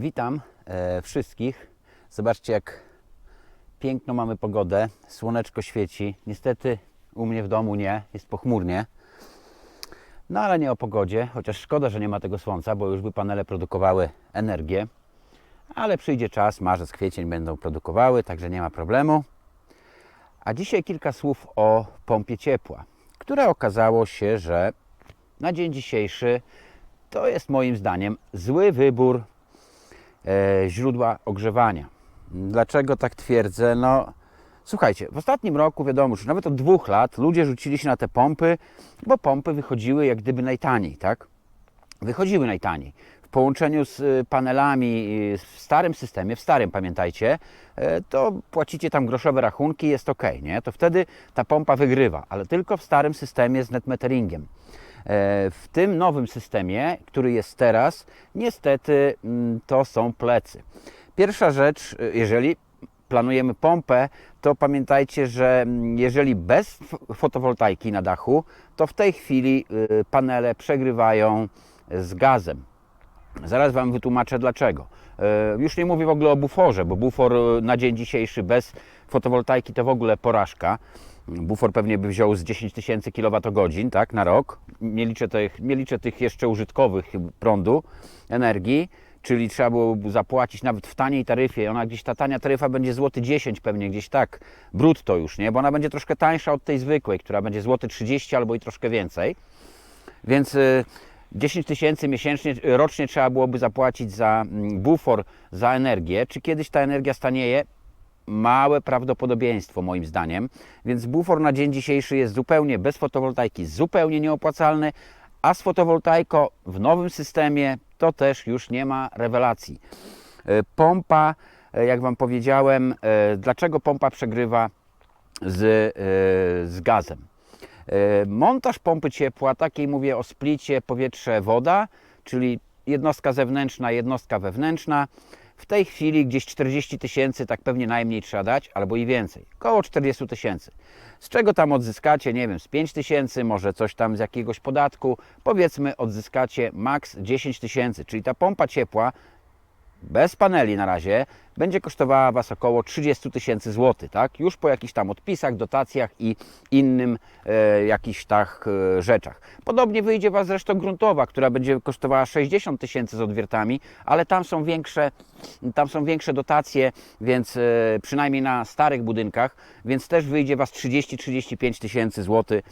Witam e, wszystkich. Zobaczcie, jak piękną mamy pogodę. Słoneczko świeci. Niestety u mnie w domu nie, jest pochmurnie. No ale nie o pogodzie, chociaż szkoda, że nie ma tego słońca, bo już by panele produkowały energię. Ale przyjdzie czas, marzec, kwiecień będą produkowały, także nie ma problemu. A dzisiaj kilka słów o pompie ciepła, które okazało się, że na dzień dzisiejszy to jest moim zdaniem zły wybór źródła ogrzewania. Dlaczego tak twierdzę? No, słuchajcie, w ostatnim roku, wiadomo, już nawet od dwóch lat ludzie rzucili się na te pompy, bo pompy wychodziły jak gdyby najtaniej, tak? Wychodziły najtaniej. W połączeniu z y, panelami y, w starym systemie, w starym pamiętajcie, e, to płacicie tam groszowe rachunki, jest ok, nie? To wtedy ta pompa wygrywa, ale tylko w starym systemie z netmeteringiem. E, W tym nowym systemie, który jest teraz, niestety mm, to są plecy. Pierwsza rzecz, y, jeżeli planujemy pompę, to pamiętajcie, że mm, jeżeli bez fotowoltaiki na dachu, to w tej chwili y, panele przegrywają z gazem. Zaraz Wam wytłumaczę dlaczego. E, Już nie mówię w ogóle o buforze, bo bufor e, na dzień dzisiejszy bez fotowoltaiki to w ogóle porażka. Bufor pewnie by wziął z 10 tysięcy kWh tak, na rok. Nie liczę, tych, nie liczę tych jeszcze użytkowych prądu, energii, czyli trzeba było zapłacić nawet w taniej taryfie. Ona gdzieś, ta tania taryfa będzie złoty 10 pewnie gdzieś tak, brutto już, nie? Bo ona będzie troszkę tańsza od tej zwykłej, która będzie złoty 30 albo i troszkę więcej. Więc y, 10 tysięcy miesięcznie, y, rocznie trzeba byłoby zapłacić za mm, bufor, za energię. Czy kiedyś ta energia stanieje? Małe prawdopodobieństwo moim zdaniem. Więc bufor na dzień dzisiejszy jest zupełnie bez fotowoltaiki, zupełnie nieopłacalny, a z fotowoltaiką w nowym systemie to też już nie ma rewelacji. Y, Pompa, y, jak Wam powiedziałem, y, dlaczego pompa przegrywa z, z gazem? E, Montaż pompy ciepła, takiej mówię o splicie powietrze-woda, czyli jednostka zewnętrzna, jednostka wewnętrzna. W tej chwili gdzieś 40 tysięcy, tak pewnie najmniej trzeba dać, albo i więcej. Koło 40 tysięcy. Z czego tam odzyskacie, nie wiem, z 5 tysięcy, może coś tam z jakiegoś podatku. Powiedzmy, odzyskacie maks 10 tysięcy, czyli ta pompa ciepła bez paneli na razie będzie kosztowała Was około 30 tysięcy złotych, tak? Już po jakichś tam odpisach, dotacjach i innym e, jakichś tak e, rzeczach. Podobnie wyjdzie Was zresztą gruntowa, która będzie kosztowała 60 tysięcy z odwiertami, ale tam są większe, tam są większe dotacje, więc e, przynajmniej na starych budynkach, więc też wyjdzie Was 30-35 tysięcy złotych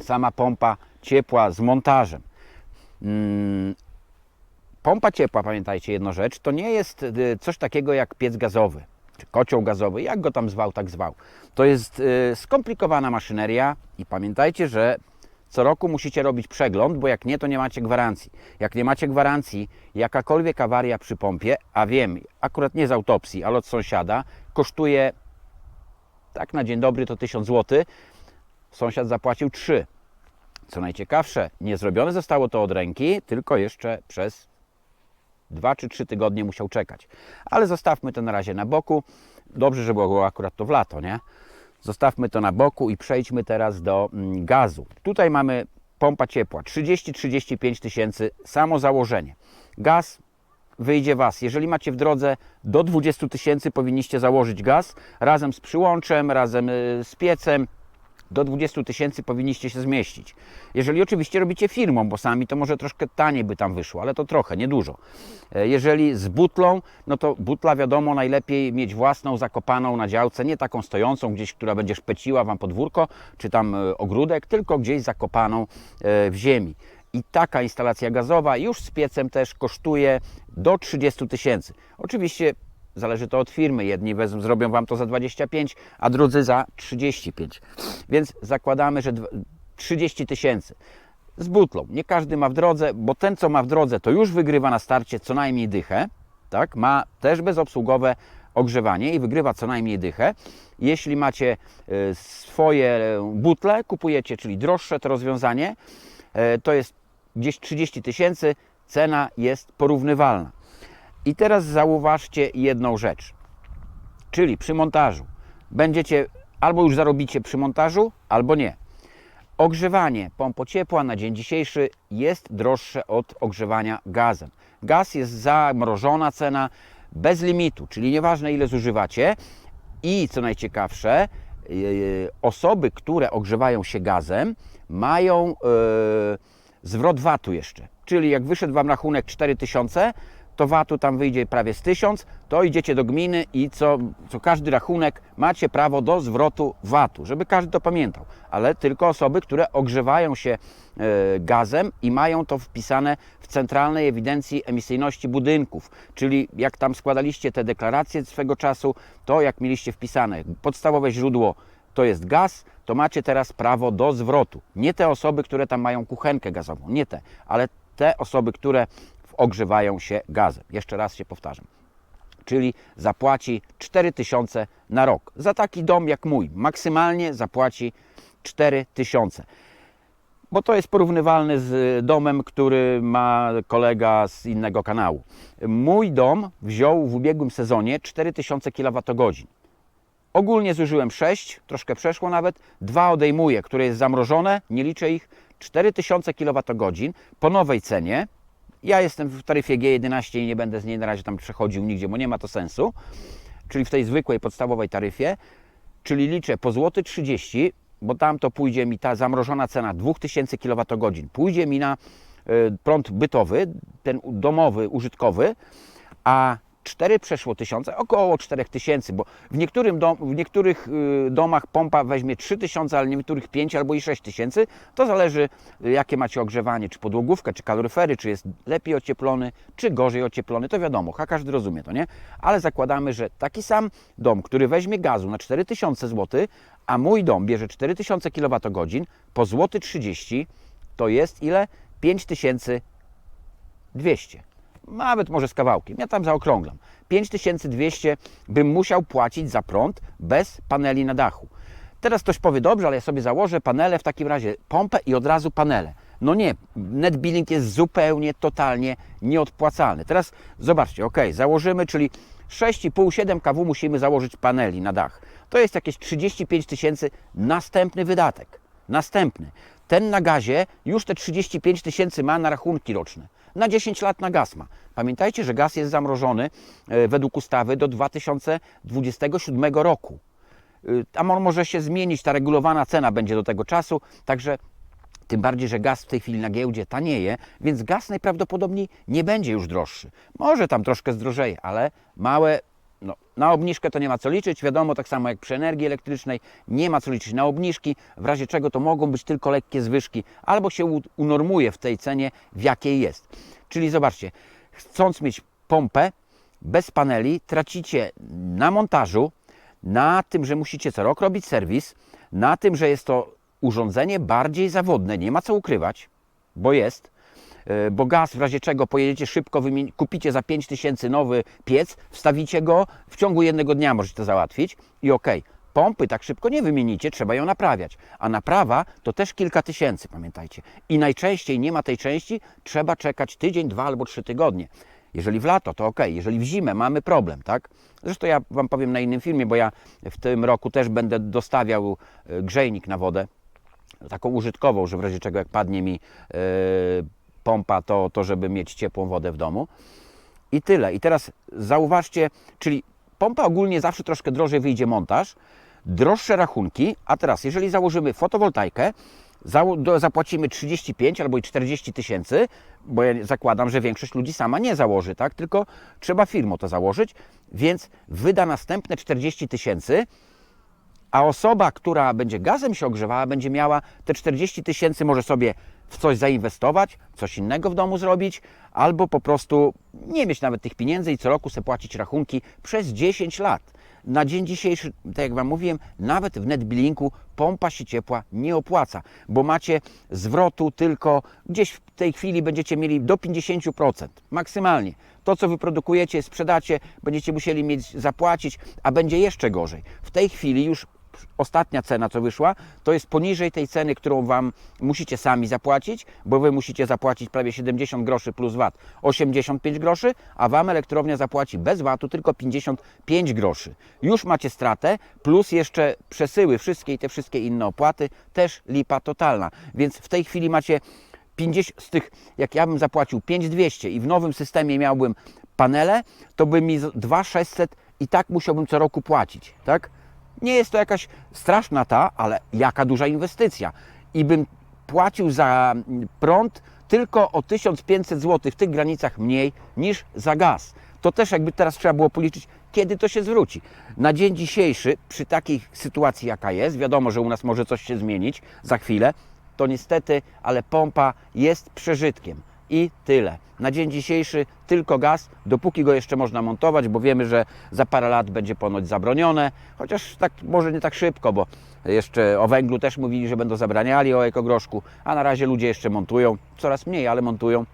sama pompa ciepła z montażem. Pompa ciepła, pamiętajcie jedną rzecz, to nie jest y, coś takiego jak piec gazowy, czy kocioł gazowy, jak go tam zwał, tak zwał. To jest y, skomplikowana maszyneria i pamiętajcie, że co roku musicie robić przegląd, bo jak nie, to nie macie gwarancji. Jak nie macie gwarancji, jakakolwiek awaria przy pompie, a wiem, akurat nie z autopsji, ale od sąsiada, kosztuje tak na dzień dobry to 1000 zł, sąsiad zapłacił 3. Co najciekawsze, nie zrobione zostało to od ręki, tylko jeszcze przez dwa czy trzy tygodnie musiał czekać. Ale zostawmy to na razie na boku. Dobrze, że było akurat to w lato, nie? Zostawmy to na boku i przejdźmy teraz do mm, gazu. Tutaj mamy pompa ciepła 30-35 tysięcy samo założenie. Gaz wyjdzie Was. Jeżeli macie w drodze do 20 tysięcy, powinniście założyć gaz razem z przyłączem, razem y, z piecem. Do 20 tysięcy powinniście się zmieścić. Jeżeli oczywiście robicie firmą, bo sami to może troszkę taniej by tam wyszło, ale to trochę, niedużo. E, Jeżeli z butlą, no to butla wiadomo najlepiej mieć własną, zakopaną na działce, nie taką stojącą gdzieś, która będzie szpeciła Wam podwórko, czy tam e, ogródek, tylko gdzieś zakopaną e, w ziemi. I taka instalacja gazowa już z piecem też kosztuje do 30 tysięcy. Oczywiście Zależy to od firmy. Jedni wezmą, zrobią Wam to za 25, a drudzy za 35. Więc zakładamy, że dw- 30 tysięcy z butlą. Nie każdy ma w drodze, bo ten, co ma w drodze, to już wygrywa na starcie co najmniej dychę. Tak? Ma też bezobsługowe ogrzewanie i wygrywa co najmniej dychę. Jeśli macie e, swoje butle, kupujecie, czyli droższe to rozwiązanie, e, to jest gdzieś 30 tysięcy, cena jest porównywalna. I teraz zauważcie jedną rzecz. Czyli przy montażu będziecie albo już zarobicie przy montażu, albo nie. Ogrzewanie pompą ciepła na dzień dzisiejszy jest droższe od ogrzewania gazem. Gaz jest zamrożona cena bez limitu, czyli nieważne ile zużywacie. I co najciekawsze, yy, osoby, które ogrzewają się gazem, mają yy, zwrot VAT-u jeszcze. Czyli jak wyszedł Wam rachunek 4000, to VAT-u tam wyjdzie prawie z 1000, to idziecie do gminy i co, co każdy rachunek macie prawo do zwrotu VAT-u, żeby każdy to pamiętał. Ale tylko osoby, które ogrzewają się e, gazem i mają to wpisane w centralnej ewidencji emisyjności budynków. Czyli jak tam składaliście te deklaracje swego czasu, to jak mieliście wpisane podstawowe źródło to jest gaz, to macie teraz prawo do zwrotu. Nie te osoby, które tam mają kuchenkę gazową, nie te, ale te osoby, które ogrzewają się gazem. Jeszcze raz się powtarzam. Czyli zapłaci 4000 na rok. Za taki dom jak mój maksymalnie zapłaci 4000 bo to jest porównywalny z domem, który ma kolega z innego kanału. Mój dom wziął w ubiegłym sezonie 4000 kWh. Ogólnie zużyłem 6, troszkę przeszło nawet. Dwa odejmuję, które jest zamrożone, nie liczę ich. 4000 kWh po nowej cenie. Ja jestem w taryfie G11 i nie będę z niej na razie tam przechodził nigdzie, bo nie ma to sensu. Czyli w tej zwykłej, podstawowej taryfie. Czyli liczę po złoty 30, bo tam to pójdzie mi ta zamrożona cena 2000 kWh. Pójdzie mi na y, prąd bytowy, ten domowy, użytkowy, a 4 przeszło tysiące, około 4000, bo w, dom, w niektórych y, domach pompa weźmie 3000, ale w niektórych 5 albo i 6000. To zależy, y, jakie macie ogrzewanie, czy podłogówkę, czy kaloryfery, czy jest lepiej ocieplony, czy gorzej ocieplony, to wiadomo, a każdy rozumie to, nie? Ale zakładamy, że taki sam dom, który weźmie gazu na 4000 zł, a mój dom bierze 4000 kWh po złoty 30, to jest ile? 5200 nawet może z kawałkiem, ja tam zaokrąglam. 5200 bym musiał płacić za prąd bez paneli na dachu. Teraz ktoś powie, dobrze, ale ja sobie założę panele, w takim razie pompę i od razu panele. No nie, net billing jest zupełnie, totalnie nieodpłacalny. Teraz zobaczcie, ok, założymy, czyli 6,5-7 kW musimy założyć paneli na dach. To jest jakieś 35 tysięcy następny wydatek. Następny. Ten na gazie już te 35 tysięcy ma na rachunki roczne. Na 10 lat na gaz ma. Pamiętajcie, że gaz jest zamrożony e, według ustawy do 2027 roku. Y, A może się zmienić, ta regulowana cena będzie do tego czasu, także tym bardziej, że gaz w tej chwili na giełdzie tanieje, więc gaz najprawdopodobniej nie będzie już droższy. Może tam troszkę zdrożeje, ale małe, no, na obniżkę to nie ma co liczyć. Wiadomo, tak samo jak przy energii elektrycznej, nie ma co liczyć na obniżki, w razie czego to mogą być tylko lekkie zwyżki, albo się unormuje w tej cenie, w jakiej jest. Czyli zobaczcie, chcąc mieć pompę bez paneli, tracicie na montażu, na tym, że musicie co rok robić serwis, na tym, że jest to urządzenie bardziej zawodne, nie ma co ukrywać, bo jest, bo gaz w razie czego pojedziecie szybko, kupicie za 5000 nowy piec, wstawicie go, w ciągu jednego dnia możecie to załatwić i okej. Pompy tak szybko nie wymienicie, trzeba ją naprawiać. A naprawa to też kilka tysięcy, pamiętajcie. I najczęściej nie ma tej części, trzeba czekać tydzień, dwa albo trzy tygodnie. Jeżeli w lato, to ok, jeżeli w zimę mamy problem, tak? Zresztą ja Wam powiem na innym filmie, bo ja w tym roku też będę dostawiał e, grzejnik na wodę, taką użytkową, że w razie czego jak padnie mi e, pompa, to, to żeby mieć ciepłą wodę w domu. I tyle. I teraz zauważcie, czyli pompa ogólnie zawsze troszkę drożej wyjdzie montaż, droższe rachunki, a teraz jeżeli założymy fotowoltaikę, zapłacimy 35 albo i 40 tysięcy, bo ja zakładam, że większość ludzi sama nie założy, tak? Tylko trzeba firmą to założyć, więc wyda następne 40 tysięcy, a osoba, która będzie gazem się ogrzewała, będzie miała te 40 tysięcy, może sobie w coś zainwestować, coś innego w domu zrobić, albo po prostu nie mieć nawet tych pieniędzy i co roku sobie płacić rachunki przez 10 lat. Na dzień dzisiejszy, tak jak Wam mówiłem, nawet w netbillingu pompa się ciepła nie opłaca, bo macie zwrotu tylko gdzieś w tej chwili będziecie mieli do 50% maksymalnie. To, co wyprodukujecie, sprzedacie, będziecie musieli mieć zapłacić, a będzie jeszcze gorzej. W tej chwili już ostatnia cena, co wyszła, to jest poniżej tej ceny, którą Wam musicie sami zapłacić, bo Wy musicie zapłacić prawie 70 groszy plus VAT, 85 groszy, a Wam elektrownia zapłaci bez VAT-u tylko 55 groszy. Już macie stratę, plus jeszcze przesyły, wszystkie i te wszystkie inne opłaty, też lipa totalna. Więc w tej chwili macie 50, z tych, jak ja bym zapłacił 5200 i w nowym systemie miałbym panele, to by mi z- 2600 i tak musiałbym co roku płacić, tak? Nie jest to jakaś straszna ta, ale jaka duża inwestycja. I bym płacił za mm, prąd tylko o 1500 zł w tych granicach mniej niż za gaz. To też jakby teraz trzeba było policzyć, kiedy to się zwróci. Na dzień dzisiejszy, przy takiej sytuacji jaka jest, wiadomo, że u nas może coś się zmienić za chwilę, to niestety, ale pompa jest przeżytkiem. I tyle. Na dzień dzisiejszy tylko gaz, dopóki go jeszcze można montować, bo wiemy, że za parę lat będzie ponoć zabronione, chociaż tak może nie tak szybko, bo jeszcze o węglu też mówili, że będą zabraniali o ekogroszku, a na razie ludzie jeszcze montują, coraz mniej, ale montują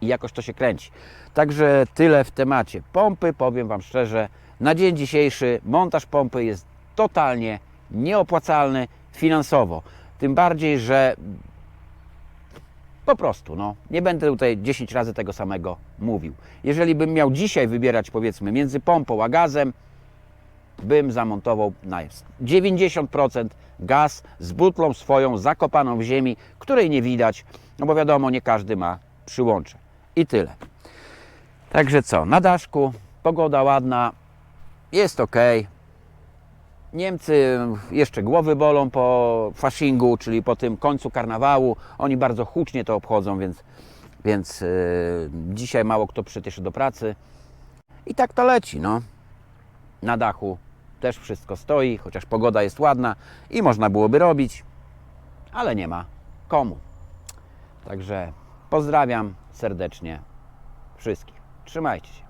i jakoś to się kręci. Także tyle w temacie pompy. Powiem Wam szczerze, na dzień dzisiejszy montaż pompy jest totalnie nieopłacalny finansowo. Tym bardziej, że po prostu, no, nie będę tutaj 10 razy tego samego mówił. Jeżeli bym miał dzisiaj wybierać, powiedzmy, między pompą a gazem, bym zamontował na 90% gaz z butlą swoją zakopaną w ziemi, której nie widać, no bo wiadomo, nie każdy ma przyłącze. I tyle. Także co, na daszku, pogoda ładna, jest ok. Niemcy jeszcze głowy bolą po faszingu, czyli po tym końcu karnawału. Oni bardzo hucznie to obchodzą, więc, więc yy, dzisiaj mało kto przyjdzie do pracy. I tak to leci, no. Na dachu też wszystko stoi, chociaż pogoda jest ładna i można byłoby robić, ale nie ma komu. Także pozdrawiam serdecznie wszystkich. Trzymajcie się.